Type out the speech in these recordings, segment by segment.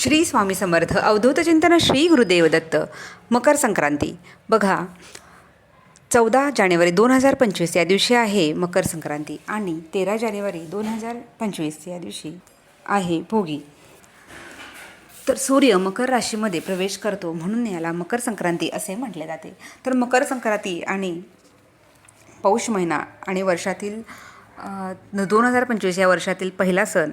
श्री स्वामी समर्थ अवधूत चिंतन श्री गुरुदेव दत्त मकर संक्रांती. बघा चौदा जानेवारी दोन हजार पंचवीस या दिवशी आहे मकर संक्रांती आणि तेरा जानेवारी दोन हजार पंचवीस या दिवशी आहे भोगी. तर सूर्य मकर राशीमध्ये प्रवेश करतो म्हणून याला मकर संक्रांती असे म्हटले जाते. तर मकर संक्रांती आणि पौष महिना आणि वर्षातील दोन हजार पंचवीस या वर्षातील पहिला सण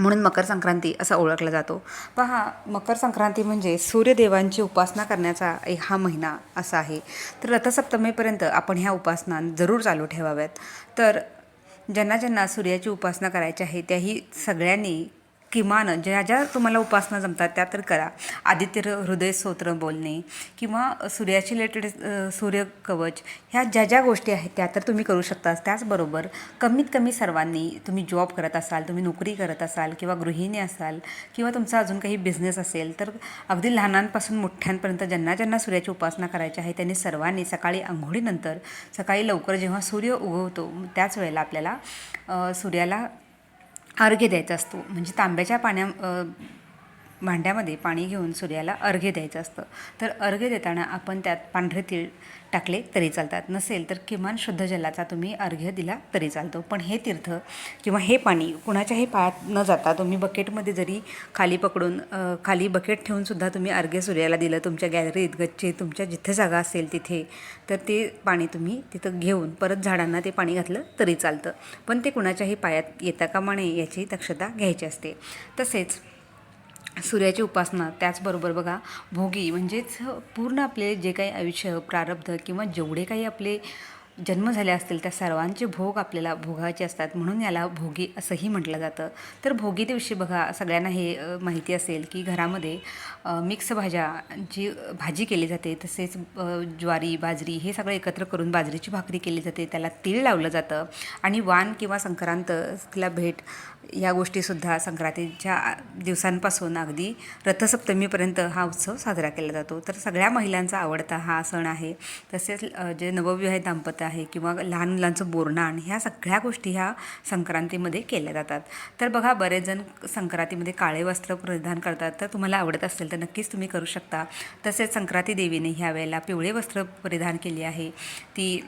म्हणून मकर संक्रांती असा ओळखला जातो. पहा मकर संक्रांती म्हणजे सूर्यदेवांची उपासना करण्याचा एक हा महिना असा आहे. तर रथसप्तमीपर्यंत आपण ह्या उपासना जरूर चालू ठेवाव्यात. तर ज्यांना ज्यांना सूर्याची उपासना करायची आहे त्याही सगळ्यांनी किमान ज्या ज्या तुम्हाला उपासना जमतात त्या तर करा. आदित्य हृदय स्तोत्र बोलणे किंवा सूर्याची रिलेटेड सूर्य कवच ह्या ज्या ज्या गोष्टी आहेत त्या तर तुम्ही करू शकता त्याचबरोबर कमीत कमी सर्वांनी तुम्ही जॉब करत असाल तुम्ही नोकरी करत असाल किंवा गृहिणी असाल किंवा तुमचा अजून काही बिझनेस असेल तर अगदी लहानांपासून मोठ्यांपर्यंत ज्यांना ज्यांना सूर्याची उपासना करायची आहे त्यांनी सर्वांनी सकाळी आंघोळीनंतर सकाळी लवकर जेव्हा सूर्य उगवतो त्याच वेळेला आपल्याला सूर्याला अर्घ्य द्यायचा असतो. म्हणजे तांब्याच्या पाण्या भांड्यामध्ये पाणी घेऊन सूर्याला अर्घ्य द्यायचं असतं. तर अर्घ्य देताना आपण त्यात पांढरे तीळ टाकले तरी चालतात. नसेल तर किमान शुद्ध जलाचा तुम्ही अर्घ्य दिला तरी चालतो. पण हे तीर्थ किंवा हे पाणी कुणाच्याही पायात न जाता तुम्ही बकेटमध्ये जरी खाली पकडून खाली बकेट ठेवूनसुद्धा तुम्ही अर्घ्य सूर्याला दिलं तुमच्या गॅलरीत गच्चे तुमच्या जिथे जागा असेल तिथे तर ते पाणी तुम्ही तिथं घेऊन परत झाडांना ते पाणी घातलं तरी चालतं. पण ते कुणाच्याही पायात येता कामा नये याची दक्षता घ्यायची असते. तसेच सूर्याची उपासना त्याचबरोबर बघा भोगी म्हणजेच पूर्ण आपले जे काही आयुष्य प्रारब्ध किंवा जेवढे काही आपले जन्म झाले असतील त्या सर्वांचे भोग आपल्याला भोगायचे असतात. म्हणून याला भोगी असंही म्हटलं जातं. तर भोगी दिवशी बघा सगळ्यांना हे माहिती असेल की घरामध्ये मिक्स भाज्या जी भाजी केली जाते तसेच ज्वारी बाजरी हे सगळं एकत्र करून बाजरीची भाकरी केली जाते. त्याला तीळ लावलं जातं. आणि वाण किंवा संक्रांत तिला भेट या गोष्टीसुद्धा संक्रांतीच्या दिवसांपासून अगदी रथसप्तमीपर्यंत हा उत्सव साजरा केला जातो. तर सगळ्या महिलांचा आवडता हा सण आहे. तसेच जे नवविवाहित दाम्पत्य आहे किंवा लहान मुलांचं बोरणाण ह्या सगळ्या गोष्टी ह्या संक्रांतीमध्ये केल्या जातात. तर बघा बरेच जण संक्रांतीमध्ये काळे वस्त्र परिधान करतात. तर तुम्हाला आवडत असेल तर नक्कीच तुम्ही करू शकता. तसेच संक्रांती देवीने ह्या वेळेला पिवळे वस्त्र परिधान केले आहे. ती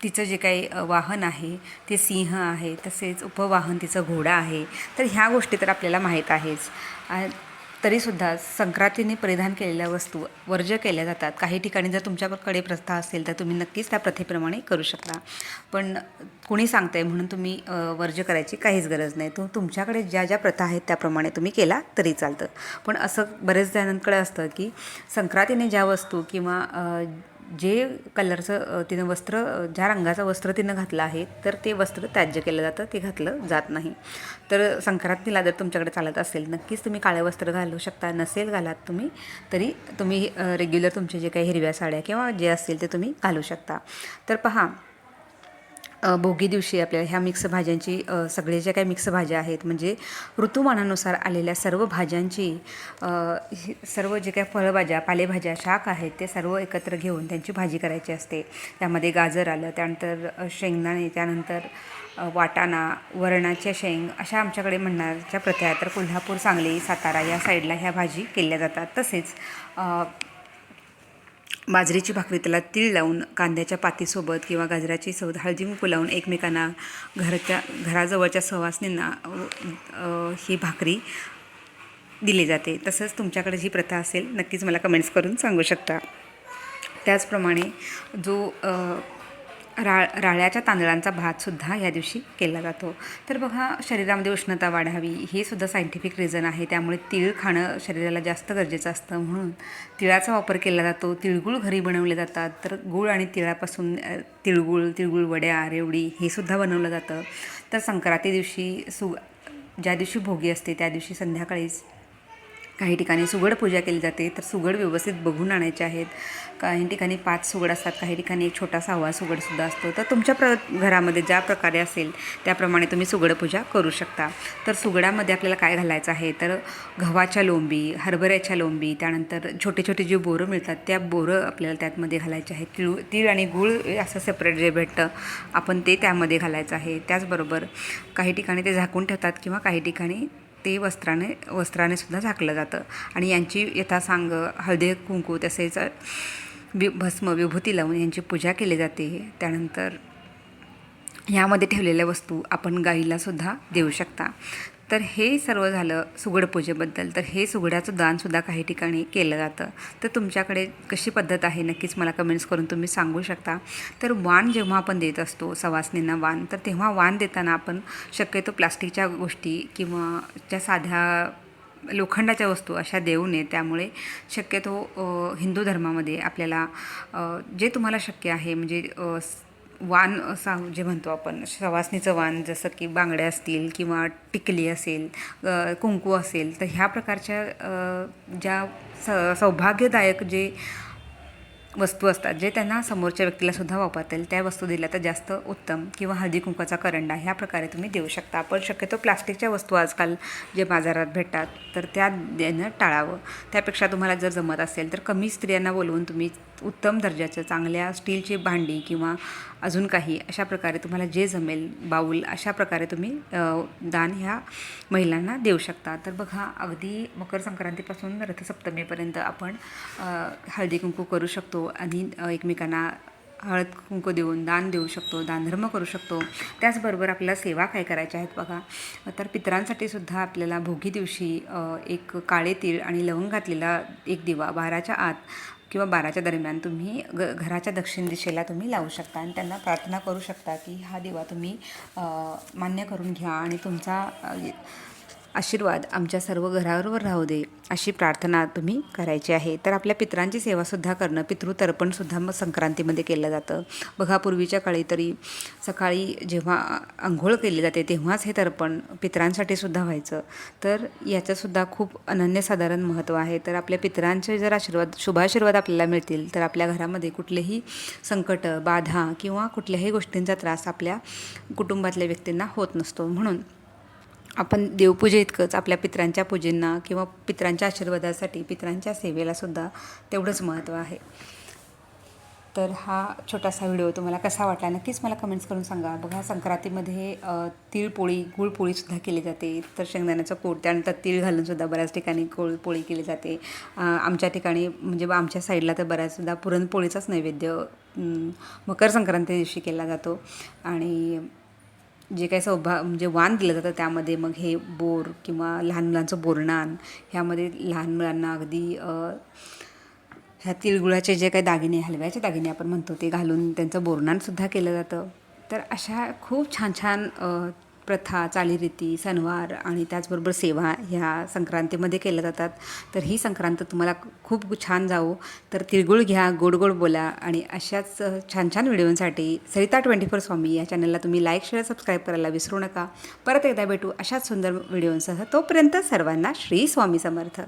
तिचं जे काही वाहन आहे ते सिंह आहे तसेच उपवाहन तिचं घोडा आहे. तर ह्या गोष्टी तर आपल्याला माहीत आहेच. तरीसुद्धा संक्रांतीने परिधान केलेल्या वस्तू वर्ज्य केल्या जातात. काही ठिकाणी जर तुमच्याकडे प्रथा असेल तर तुम्ही नक्कीच त्या प्रथेप्रमाणे करू शकता. पण कुणी सांगतंय आहे म्हणून तुम्ही वर्ज्य करायची काहीच गरज नाही. तो तुमच्याकडे ज्या ज्या प्रथा आहेत त्याप्रमाणे तुम्ही केला तरी चालतं. पण असं बरेच जणांकडे असतं की संक्रांतीने ज्या वस्तू किंवा जे कलरचं तिनं वस्त्र ज्या रंगाचं वस्त्र तिनं घातलं आहे तर ते वस्त्र त्याज्य केलं जातं ते घातलं जात नाही. तर संक्रांतीला जर तुमच्याकडे चालत असेल नक्कीच तुम्ही काळे वस्त्र घालू शकता नसेल घालात तुम्ही तरी तुम्ही रेग्युलर तुमचे जे काही हिरव्या साड्या किंवा जे असतील ते तुम्ही घालू शकता. तर पहा भोगी दिवशी आपल्याला ह्या मिक्स भाज्यांची सगळे ज्या काही मिक्स भाज्या आहेत म्हणजे ऋतुमानानुसार आलेल्या सर्व भाज्यांची सर्व जे काही फळभाज्या पालेभाज्या शाक आहेत ते सर्व एकत्र घेऊन त्यांची भाजी करायची असते. त्यामध्ये गाजर आलं त्यानंतर शेंगदाणे त्यानंतर वाटाणा वरणाच्या शेंग अशा आमच्याकडे म्हणणारच्या प्रथा तर कोल्हापूर सांगली सातारा या साईडला ह्या भाजी केल्या जातात. तसेच बाजरीची भाकरी त्याला तीळ लावून कांद्याच्या पातीसोबत किंवा गाजराची सोबत हळदी लावून एकमेकांना घरच्या घराजवळच्या सहवासनींना ही भाकरी दिली जाते. तसंच तुमच्याकडे जी प्रथा असेल नक्कीच मला कमेंट्स करून सांगू शकता. त्याचप्रमाणे जो रा राळ्याच्या तांदळांचा भातसुद्धा या दिवशी केला जातो. तर बघा शरीरामध्ये उष्णता वाढावी हे सुद्धा सायंटिफिक रिझन आहे. त्यामुळे तिळ खाणं शरीराला जास्त गरजेचं असतं म्हणून तिळाचा वापर केला जातो. तिळगुळ घरी बनवले जातात. तर गूळ आणि तिळापासून तिळगुळ तिळगुळ वड्या रेवडी हे सुद्धा बनवलं जातं. तर संक्रांती दिवशी सु ज्या दिवशी भोगी असते त्या दिवशी संध्याकाळीच काही ठिकाणी सुगड पूजा केली जाते तर सुगड व्यवस्थित बघून आणायचे आहेत. काही ठिकाणी पाच सुगड असतात काही ठिकाणी एक छोटा सहावा सुगडसुद्धा असतो. तर तुमच्या प्र घरामध्ये ज्या प्रकारे असेल त्याप्रमाणे तुम्ही सुगड पूजा करू शकता. तर सुगडामध्ये आपल्याला काय घालायचं आहे? तर गव्हाच्या लोंबी हरभऱ्याच्या लोंबी त्यानंतर छोटे छोटे जे बोरं मिळतात त्या बोरं आपल्याला त्यातमध्ये घालायचे आहेत. तिळ तीळ आणि गूळ असं सेपरेट जे भेटतं आपण ते त्यामध्ये घालायचं आहे. त्याचबरोबर काही ठिकाणी ते झाकून ठेवतात किंवा काही ठिकाणी ते वस्त्राने वस्त्राने सुद्धा झाकलं जातं. आणि यांची यथासांग हळदी कुंकू तसेच वि भस्म विभूती लावून यांची पूजा केली जाते. त्यानंतर ह्यामध्ये ठेवलेल्या वस्तू आपण गाईलासुद्धा देऊ शकता. तर हे सर्व झालं सुगड पूजेबद्दल. तर हे सुगडाचं दानसुद्धा काही ठिकाणी केलं जातं. तर तुमच्याकडे कशी पद्धत आहे? नक्कीच मला कमेंट्स करून तुम्ही सांगू शकता. तर वाण जेव्हा आपण देत असतो सवासनींना वाण तर तेव्हा वाण देताना आपण शक्यतो प्लास्टिकच्या गोष्टी किंवा ज्या साध्या लोखंडाच्या वस्तू अशा देऊ नये. त्यामुळे शक्यतो हिंदू धर्मामध्ये आपल्याला जे तुम्हाला शक्य आहे म्हणजे वान वाण असा जे म्हणतो आपण सवासणीचं वान जसं की बांगड्या असतील किंवा टिकली असेल कुंकू असेल तर ह्या प्रकारच्या ज्या स सौभाग्यदायक जे वस्तू असतात जे त्यांना समोरच्या व्यक्तीला सुद्धा वापरता येईल त्या वस्तू दिल्या तर जास्त उत्तम किंवा हळदी कुंकाचा करंडा ह्या प्रकारे तुम्ही देऊ शकता. पण शक्यतो प्लास्टिकच्या वस्तू आजकाल जे बाजारात भेटतात तर त्या देणं टाळावं. त्यापेक्षा तुम्हाला जर जमत असेल तर कमी स्त्रियांना बोलवून तुम्ही उत्तम दर्जाचं चांगल्या स्टीलची भांडी किंवा अजून काही अशा प्रकारे तुम्हाला जे जमेल बाऊल अशा प्रकारे तुम्ही दान ह्या महिलांना देऊ शकता. तर बघा अगदी मकर संक्रांतीपासून रथसप्तमीपर्यंत आपण हळदी कुंकू करू शकतो. आणि एकमेकांना हळद कुंकू देऊन दान देऊ शकतो दानधर्म करू शकतो. त्याचबरोबर आपल्याला सेवा काय करायच्या आहेत बघा. तर पितरांसाठी सुद्धा आपल्याला भोगी दिवशी एक काळे तीळ आणि लवंग घातलेला एक दिवा बाराच्या आत किंवा बाराच्या दरम्यान तुम्ही ग घराच्या दक्षिण दिशेला तुम्ही लावू शकता आणि त्यांना प्रार्थना करू शकता की हा दिवा तुम्ही मान्य करून घ्या आणि तुमचा आशीर्वाद आमच्या सर्व घरावर राहू दे अशी प्रार्थना तुम्ही करायची आहे. तर आपल्या पित्रांची सेवासुद्धा करणं पितृतर्पणसुद्धा मग संक्रांतीमध्ये केलं जातं. बघा पूर्वीच्या काळी तरी सकाळी जेव्हा आंघोळ केली जाते तेव्हाच हे तर्पण पितरांसाठी सुद्धा व्हायचं. तर याचंसुद्धा खूप अनन्यसाधारण महत्त्व आहे. तर आपल्या पितरांचे जर आशीर्वाद शुभाशीर्वाद आपल्याला मिळतील तर आपल्या घरामध्ये कुठलेही संकट बाधा किंवा कुठल्याही गोष्टींचा त्रास आपल्या कुटुंबातल्या व्यक्तींना होत नसतो. म्हणून आपण देवपूजे इतकंच आपल्या पितरांच्या पूजेंना किंवा पितरांच्या आशीर्वादासाठी पितरांच्या सेवेलासुद्धा तेवढंच महत्त्व आहे. तर हा छोटासा व्हिडिओ तुम्हाला कसा वाटला? नक्कीच मला कमेंट्स करून सांगा. बघा संक्रांतीमध्ये तिळपोळी गुळपोळीसुद्धा केली जाते. तर शेंगदाण्याचं कोट त्यानंतर तीळ घालूनसुद्धा बऱ्याच ठिकाणी गुळपोळी केली जाते. आमच्या ठिकाणी म्हणजे आमच्या साईडला तर बऱ्याचदा पुरणपोळीचाच नैवेद्य मकर संक्रांती दिवशी केला जातो. आणि जे काही सौभा म्हणजे वाण दिलं जातं त्यामध्ये मग हे बोर किंवा लहान मुलांचं बोरणान ह्यामध्ये लहान मुलांना अगदी ह्या तिळगुळाचे जे काही दागिने हलव्याचे दागिने आपण म्हणतो ते घालून त्यांचं बोरणानसुद्धा केलं जातं. तर अशा खूप छान छान प्रथा चालीरीती सणवार आणि त्याचबरोबर सेवा ह्या संक्रांतीमध्ये केल्या जातात. तर ही संक्रांत तुम्हाला खूप छान जावो. तर तिळगुळ घ्या गोड गोड बोला आणि अशाच छान छान व्हिडिओंसाठी सरिता ट्वेंटी फोर स्वामी या चॅनलला तुम्ही लाईक शेअर सबस्क्राईब करायला विसरू नका. परत एकदा भेटू अशाच सुंदर व्हिडिओंसह. तोपर्यंत सर्वांना श्री स्वामी समर्थ.